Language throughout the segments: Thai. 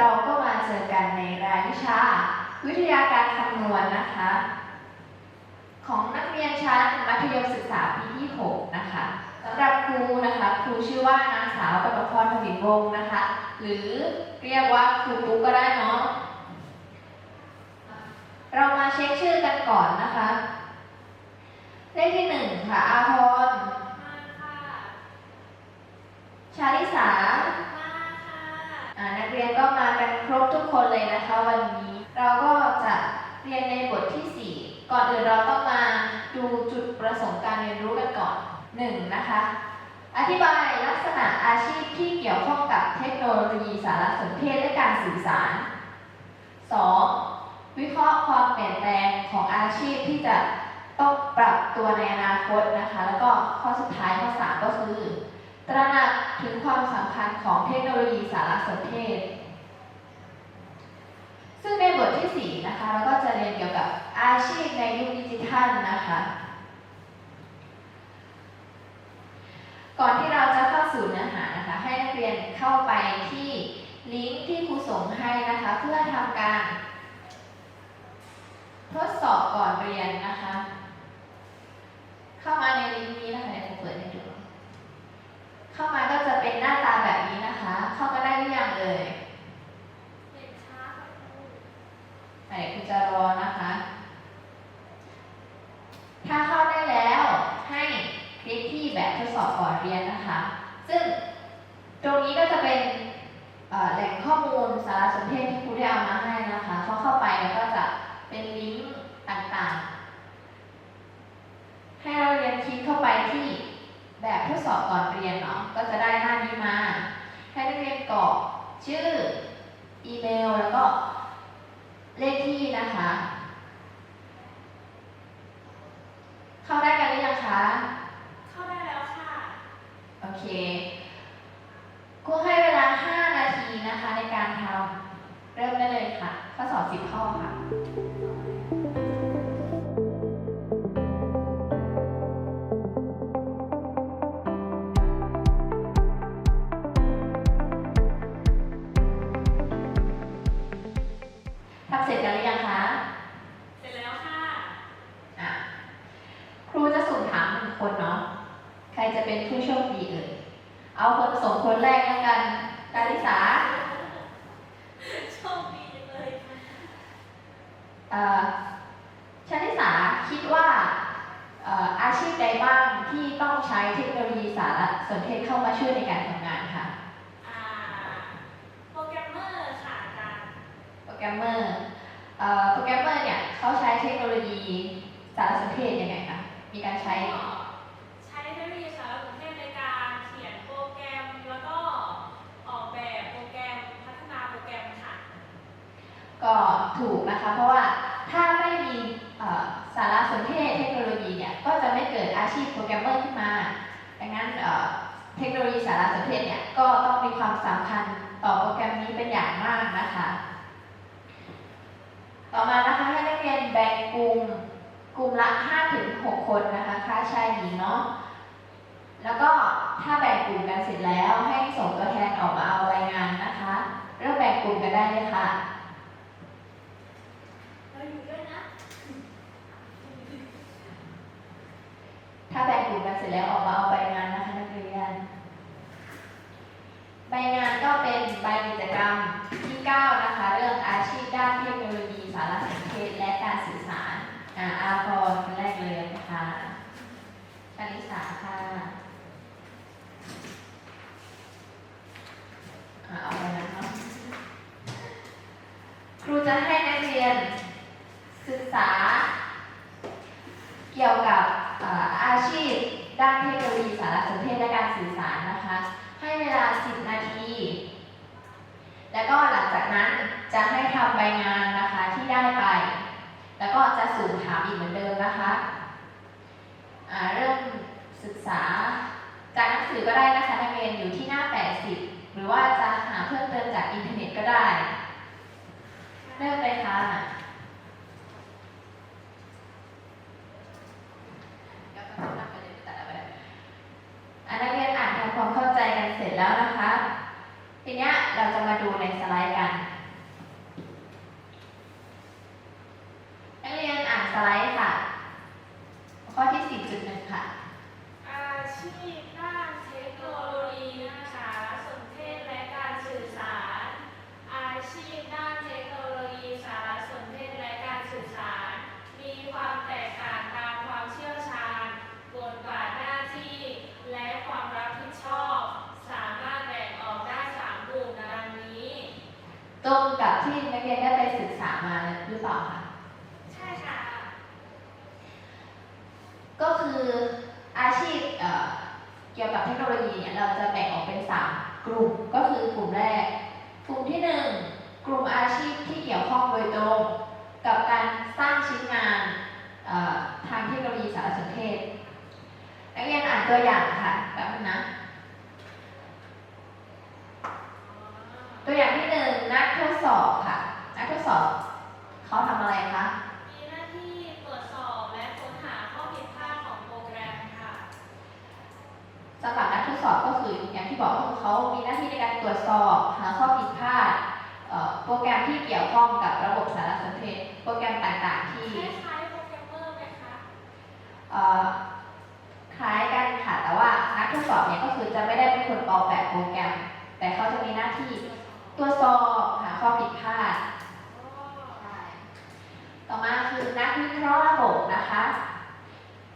เราก็มาเจอกันในรายวิชา วิทยาการคำนวณนะคะ ของนักเรียนชั้นมัธยมศึกษาปีที่ 6 นะคะสำหรับครูนะคะ ครูชื่อว่านางสาวกนกพรทวินวงศ์นะคะ หรือเรียกว่าครูปุ๊กก็ได้เนาะเรามาเช็คชื่อกันก่อนนะคะเลขที่หนึ่งค่ะอาพรมาค่ะชาลิสามาค่ะอ่า นักเรียนก็มากันครบทุกคนเลยนะคะวันนี้ เราก็จะเรียนในบทที่ 4 ก่อนอื่นเราต้องมาดูจุดประสงค์การเรียนรู้กันก่อน 1. นะคะ อธิบายลักษณะอาชีพที่เกี่ยวข้องกับเทคโนโลยีสารสนเทศและการสื่อสาร 2. วิเคราะห์ความเปลี่ยนแปลงของอาชีพที่จะต้องปรับตัวในอนาคตนะคะ แล้วก็ข้อสุดท้ายข้อ3ก็คือ ตระหนักถึงความสำคัญของเทคโนโลยีสารสนเทศ ซึ่งในบทที่ 4 นะคะเราก็จะเรียนเกี่ยวกับอาชีพในยุคดิจิทัลนะคะ ก่อนที่เราจะเข้าสู่เนื้อหานะคะ ให้นักเรียนเข้าไปที่ลิงก์ที่ครูส่งให้นะคะ เพื่อทำการ ทดสอบก่อนเรียนนะคะ เข้ามาในลิงก์นี้นะคะเดี๋ยวครูเปิดให้ดู เข้ามาก็จะเป็นหน้าตาแบบนี้นะคะ เข้ามาได้หรือยังเอ่ย เด็กช้าค่ะครู ไหนคุณจะรอนะคะ ถ้าเข้าได้แล้วให้คลิกที่แบบทดสอบก่อนเรียนนะคะ ซึ่งตรงนี้ก็จะเป็นเอ่อแหล่งข้อมูลสารสนเทศที่ครูได้เอามาให้นะคะพอเข้าไปแล้วก็จะเป็นลิงก์ต่างๆ ให้เราเรียนคลิกเข้าไปที่แบบทดสอบก่อนเรียนเนาะ ก็จะได้หน้านี้มา ให้นักเรียนกรอกชื่อ อีเมลแล้วก็เลขที่นะคะ เข้าได้กันหรือยังคะ เข้าได้แล้วค่ะ โอเคครูให้เวลา 5 นาทีนะคะในการทำเริ่มได้เลยค่ะ ข้อ ชาลิสาคิดว่าเอ่ออาชีพใดบ้างที่ต้องใช้เทคโนโลยีสารสนเทศเข้ามาช่วยในการทำงานค่ะอ่าโปรแกรมเมอร์ค่ะอาจารย์โปรแกรมเมอร์เอ่อโปรแกรมเมอร์เนี่ยเขาใช้เทคโนโลยีสารสนเทศยังไงคะมีการใช้ ก็ใช้เทคโนโลยีสารสนเทศในการเขียนโปรแกรม แล้วก็ออกแบบโปรแกรม พัฒนาโปรแกรมค่ะ ก็ถูกนะคะ เพราะว่าถ้าไม่มีสารสนเทศเทคโนโลยีเนี่ยก็จะไม่เกิดอาชีพโปรแกรมเมอร์ขึ้นมา ดังนั้นเอ่อเทคโนโลยีสารสนเทศเนี่ยก็ต้องมีความสำคัญต่อโปรแกรมนี้เป็นอย่างมากนะคะ ต่อมานะคะให้นักเรียนแบ่งกลุ่มกลุ่มละ 5-6 คนนะคะค่าชายหญิงเนาะแล้วก็ถ้าแบ่งกลุ่มกันเสร็จแล้วให้ส่งตัวแทนออกมาเอารายงานนะคะ เริ่มแบ่งกลุ่มกันได้เลยค่ะ เราอยู่ด้วยนะ ถ้าแบ่งกลุ่มกันเสร็ จแล้วออกมาเอาใบงานนะคะนักเรียน ใบงานก็เป็นใบกิจกรรมที่ 9 นะคะ เรื่องอาชีพด้านเทคโนโลยีสารสนเทศและการสื่อสารอ่าอาพรคนแรกเลยนะคะชาลิสาค่ะอ่าเอาไปนั้นเนาะครูจะให้นักเรียนศึกษาเกี่ยวกับอาชีพ ด้านเทคโนโลยีสารสนเทศและการสื่อสารนะคะ ให้เวลา 10 นาที แล้วก็หลังจากนั้นจะให้ทำใบงานนะคะที่ได้ไป แล้วก็จะสุ่มถามอีกเหมือนเดิมนะคะเริ่มศึกษาจากหนังสือก็ได้นะคะนักเรียนอยู่ที่หน้า 80 หรือว่าจะหาเพิ่มเติมจากอินเทอร์เน็ตก็ได้ เริ่มเลยค่ะ อันนักเรียนอ่านทำความเข้าใจกันเสร็จแล้วนะคะ ทีนี้ มาดูในสไลด์กัน นักเรียนอ่านสไลด์ค่ะ ข้อที่ 10.1 ค่ะ อาชีพด้านเทคโนโลยีสารสนเทศและการสื่อสาร อาชีพด้านเทคโนโลยีสารสนเทศและการสื่อสาร มีความแตกต่างตามความเชี่ยวชาญ บทบาทหน้าที่ และความรับผิดชอบ สามารถแบ่งออกได้สามกลุ่มดังนี้ ตรงกับที่นักเรียนได้ไปศึกษามาหรือเปล่าคะ ใช่ค่ะ ก็คืออาชีพเอ่อเกี่ยวกับเทคโนโลยีเนี่ยเราจะแบ่งออกเป็น 3 กลุ่ม ก็คือกลุ่มแรก กลุ่มที่ 1 กลุ่มอาชีพที่เกี่ยวข้องโดยตรง กับการสร้างชิ้นงานเอ่อทางเทคโนโลยีสารสนเทศ นักเรียนอ่าน ตัวอย่างค่ะแป๊บนึงนะ ตัวอย่างที่หนึ่งนักทดสอบค่ะ นักทดสอบเขาทำอะไรคะมีหน้าที่ตรวจสอบและค้นหาข้อผิดพลาดของโปรแกรมค่ะสำหรับนักทดสอบก็คืออย่างที่บอกก็คือเขามีหน้าที่ในการตรวจสอบหาข้อผิดพลาดเอ่อโปรแกรมที่เกี่ยวข้องกับระบบสารสนเทศโปรแกรมต่างๆที่คล้ายๆโปรแกรมเมอร์ไหมคะ เอ่อคล้ายกันค่ะ แต่ ผู้สอบเนี่ยก็คือจะไม่ได้เป็นคนออกแบบโปรแกรม แต่เขาจะมีหน้าที่ตัวสอบหาข้อผิดพลาด ต่อมาคือนักวิเคราะห์ระบบนะคะ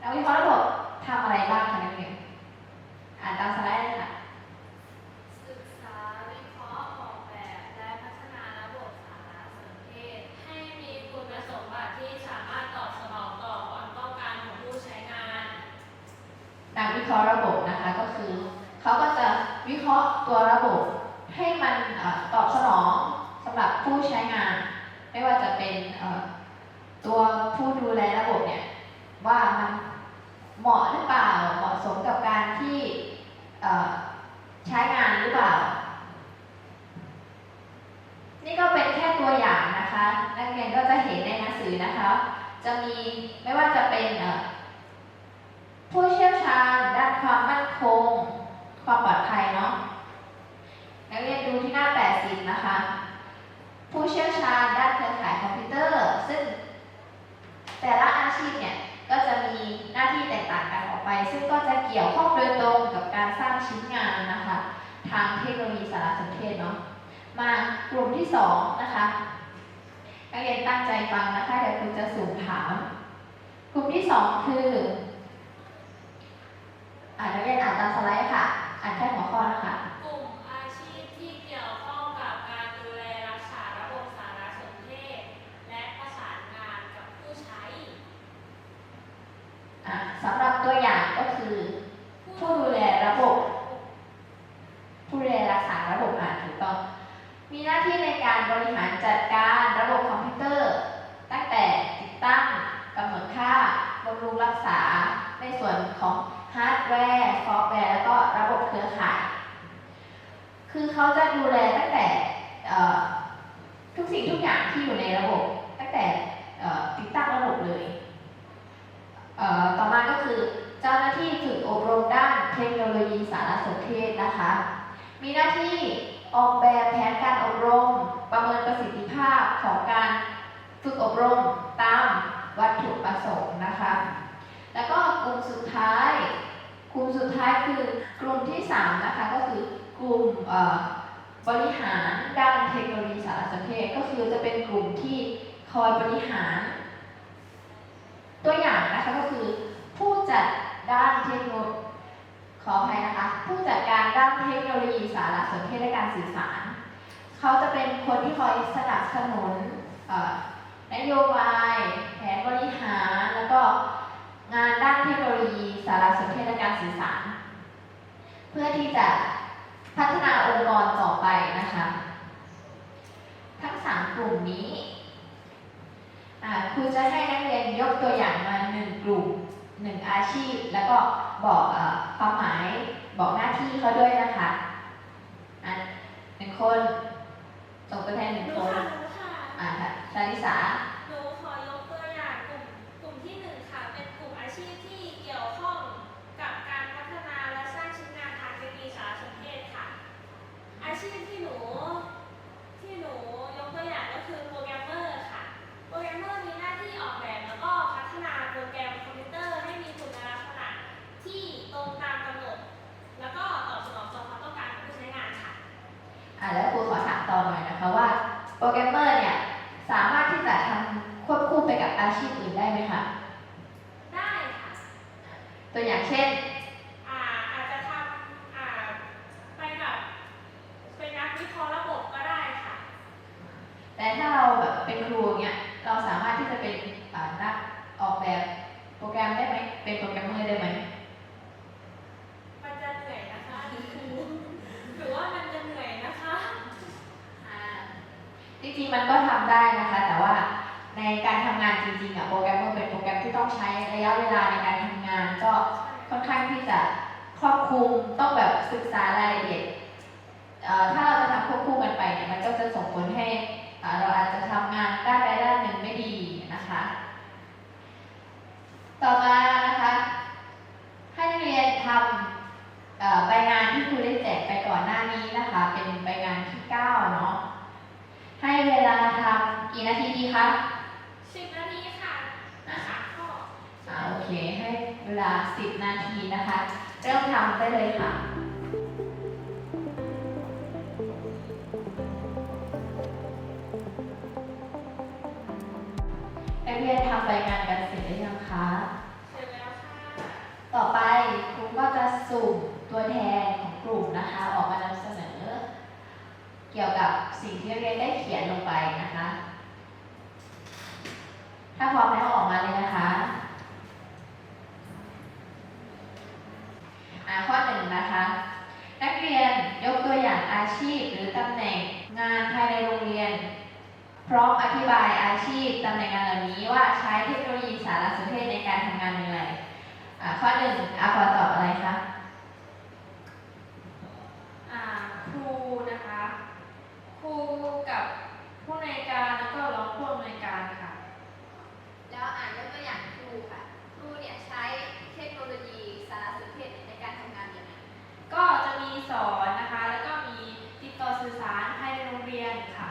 นักวิเคราะห์ระบบทำอะไรบ้างคะนักเรียนอ่านตามสไลด์เลยค่ะ ศึกษาวิเคราะห์ออกแบบและพัฒนาระบบสารสนเทศ ให้มีคุณสมบัติที่สามารถตอบสนองต่อความต้องการของผู้ใช้งาน นัก วิเคราะห์ระบบนะคะก็คือเขาก็จะวิเคราะห์ตัวระบบให้มันอตอบสนองสำหรับผู้ใช้งาน ไม่ว่าจะเป็นตัวผู้ดูแลระบบเนี่ยว่ามันเหมาะหรือเปล่าเหมาะสมกับการที่ใช้งานหรือเปล่า นี่ก็เป็นแค่ตัวอย่างนะคะ นักเรียนก็จะเห็นในหนังสือนะคะ จะมีไม่ว่าจะเป็นเผู้เชี่ยวชาญด้านความมั่นคง ความปลอดภัยเนาะนักเรียนดูที่หน้า 80 นะคะ ผู้เชี่ยวชาญด้านเครือข่ายคอมพิวเตอร์ ซึ่งแต่ละอาชีพเนี่ยก็จะมีหน้าที่แตกต่างกันออกไป ซึ่งก็จะเกี่ยวข้องโดยตรงกับการสร้างชิ้นงานนะคะ ทางเทคโนโลยีสารสนเทศเนาะมากลุ่มที่ 2 นะคะนักเรียนตั้งใจฟังนะคะเดี๋ยวคุณจะสุ่มถาม กลุ่มที่ 2 คือ อ่านนักเรียนอ่านตามสไลด์ค่ะ อ่านแค่หัวข้อนะคะ กลุ่มอาชีพที่เกี่ยวข้องกับการดูแลรักษาระบบสารสนเทศ และประสานงานกับผู้ใช้ อ่าสำหรับตัวอย่างก็คือ ผู้ดูแลระบบ ผู้ดูแลรักษาระบบอ่านถูกต้อง มีหน้าที่ในการบริหารจัดการระบบคอมพิวเตอร์ ตั้งแต่ติดตั้งกำหนดค่าบำรุงรักษาในส่วนของ ฮาร์ดแวร์ซอฟต์แวร์แล้วก็ระบบเครือข่าย คือเขาจะดูแลตั้งแต่ทุกสิ่งทุกอย่างที่อยู่ในระบบ ตั้งแต่ติดตั้งระบบเลยเต่อมาก็คือเจ้าหน้าที่ฝึกอบรมด้านเทคโนโลยีสารสนเทศนะคะ มีหน้าที่ออกแบบแผนการอบรม ประเมินประสิทธิภาพของการฝึกอบรมตามวัตถุประสงค์นะคะ แล้วก็กลุ่มสุดท้าย กลุ่มสุดท้ายคือกลุ่มที่3นะคะก็คือกลุ่มบริหารด้านเทคโนโลยีสารสนเทศก็คือจะเป็นกลุ่มที่คอยบริหาร ตัวอย่างนะคะก็คือผู้จัดด้านเทคโนโลยีขออภัยนะคะ ผู้จัดการด้านเทคโนโลยีสารสนเทศและการสื่อสาร เขาจะเป็นคนที่คอยสนับสนุนนโยบาย แผนบริหารแล้วก็ งานด้านเทคโนโลยีสารสนเทศและการสื่อสาร เพื่อที่จะพัฒนาองค์กรต่อไปนะคะ ทั้งสามกลุ่มนี้อ่าครูจะให้นักเรียนยกตัวอย่างมาหนึ่งกลุ่มหนึ่งอาชีพ แล้วก็บอกเออความหมายบอกหน้าที่เขาด้วยนะคะอะหนึ่งคนส่งตัวแทนหนึ่งหนูคนค่ะหนูค่ะอ่าค่ะชาลิสา หนูขอยกตัวอย่างกลุ่มกลุ่มที่หนึ่งค่ะ เป็นกลุ่มอาชีพที่เกี่ยวข้องกับการพัฒนาและสร้างชิ้นงานทางเทคโนโลยีสารสนเทศค่ะ อาชีพที่หนู ต่อหน่อยนะคะว่าโปรแกรมเมอร์เนี่ยสามารถที่จะทำควบคู่ไปกับอาชีพอื่นได้ไหมคะ ได้ค่ะ ตัวอย่างเช่น อ่าอาจจะทำอ่าไปแบบเป็นนักวิเคราะห์ระบบก็ได้ค่ะ แต่ถ้า เราแบบเป็นครูอย่างเงี้ยเราสามารถที่จะเป็นอ่านักออกแบบโปรแกรมได้ไหมเป็นโปรแกรมเมอร์ได้ไหมมันจะเหนื่อยนะคะครูหรือว่ามันจะเหนื่อยนะคะอ่าจริงๆมันก็ทำได้นะคะ แต่ว่าในการทำงานจริงๆอะโปรแกรมเมอร์เป็นโปรแกรมที่ต้องใช้ระยะเวลาในการทำงาน ก็ค่อนข้างที่จะครอบคลุมต้องแบบศึกษารายละเอียดเอ่อถ้าเราจะทำควบคู่กันไปเนี่ยมันก็ นักเรียนทำใบงานกันเสร็จหรือยังคะ เสร็จแล้วค่ะ ต่อไปครูก็จะสุ่มตัวแทนของกลุ่มนะคะ ออกมานำเสนอ เกี่ยวกับสิ่งที่นักเรียนได้เขียนลงไปนะคะ ถ้าพร้อมแล้วออกมาเลยนะคะอ่าข้อหนึ่งนะคะ นักเรียนยกตัวอย่างอาชีพหรือตำแหน่งงานภายในโรงเรียน พร้อมอธิบายอาชีพตำแหน่งงานเหล่านี้ว่าใช้เทคโนโลยีสารสนเทศในการทำงานอย่างไรอ่าข้อหนึ่งอาพอตอบอะไรคะอ่าครูนะคะ ครูกับผู้ในวยการแล้วก็รองผู้อำนวยการค่ะ แล้วอ่านยกตัวอย่างครูค่ะ ครูเนี่ยใช้เทคโนโลยีสารสนเทศในการทำงานอย่างไรก็จะมีสอนนะคะ แล้วก็มีติดต่อสื่อสารภายในโรงเรียนค่ะ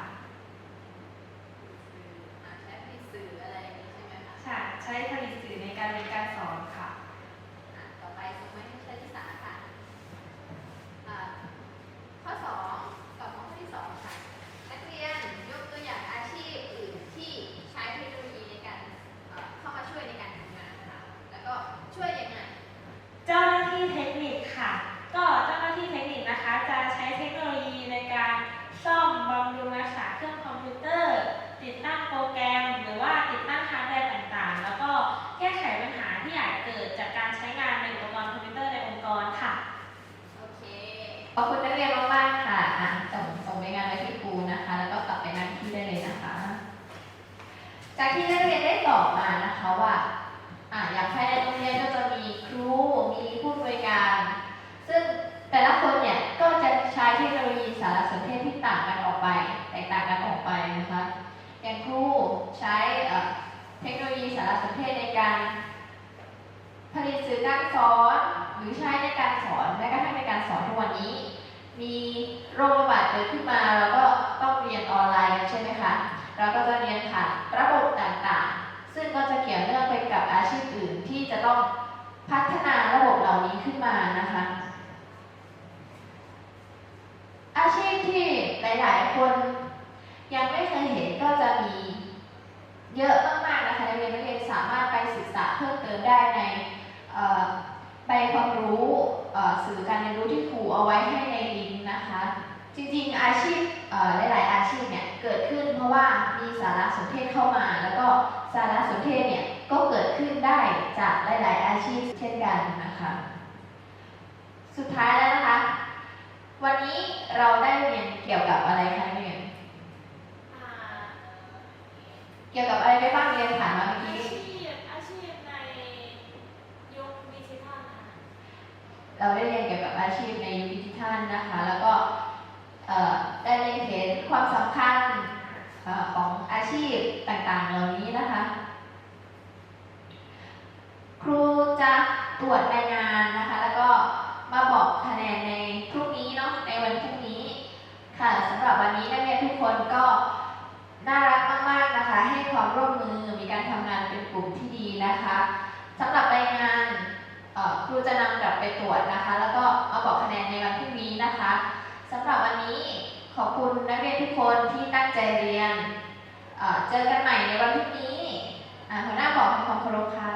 อ่าใช้เป็นสื่ออะไรอย่างนี้ใช่ไหมคะ ใช่ใช้ผลิตสื่อในการเรียนการสอน ตอบมานะคะว่าอะอย่างภายในโรงเรียนก็จะมีครู มีผู้บริการ ซึ่งแต่ละคนเนี่ยก็จะใช้เทคโนโลยีสารสนเทศที่ต่างกันออกไป แตกต่างกันออกไปนะคะ อย่างครูใช้เทคโนโลยีสารสนเทศในการผลิตสื่อการสอนหรือใช้ในการสอนแม้กระทั่งในการสอนทุกวันนี้ มีโรคระบาดเกิดขึ้นมาเราก็ต้องเรียนออนไลน์กันใช่ไหมคะเราก็จะเรียนผ่านระ ต้องพัฒนาระบบเหล่านี้ขึ้นมานะคะ อาชีพที่หลาย ๆ คนยังไม่เคยเห็นก็จะมีเยอะมาก ๆ นะคะนักเรียนนักเรียนสามารถไปศึกษาเพิ่มเติมได้ในใบความรู้สื่อการเรียนรู้ที่ครูเอาไว้ให้ในลิงก์นะคะ จริง ๆ อาชีพหลาย ๆ อาชีพเนี่ยเกิดขึ้นเพราะว่ามีสารสนเทศเข้ามา แล้วก็สารสนเทศเนี่ย ก็เกิดขึ้นได้จากหลาย ๆ อาชีพเช่นกันนะคะ สุดท้ายแล้วนะคะ วันนี้เราได้เรียนเกี่ยวกับอะไรคะนักเรียนอ่าเกี่ยวกับอะไรไปบ้างเรียนผ่านมาเมื่ออากี้ชีพอาชีพในยุคดิจิทัลค่ะเราได้เรียนเกี่ยวกับอาชีพในยุคดิจิทัลนะคะ ร่วมมือมีการทำงานเป็นกลุ่มที่ดีนะคะสำหรับรายงานครูจะนำกลับไปตรวจนะคะ แล้วก็เอาบอกคะแนนในวันพรุ่งนี้นะคะสำหรับวันนี้ขอบคุณนักเรียนทุกคนที่ตั้งใจเรียน เจอกันใหม่ในวันพรุ่งนี้หัวหน้าบอกความเคารพค่ะ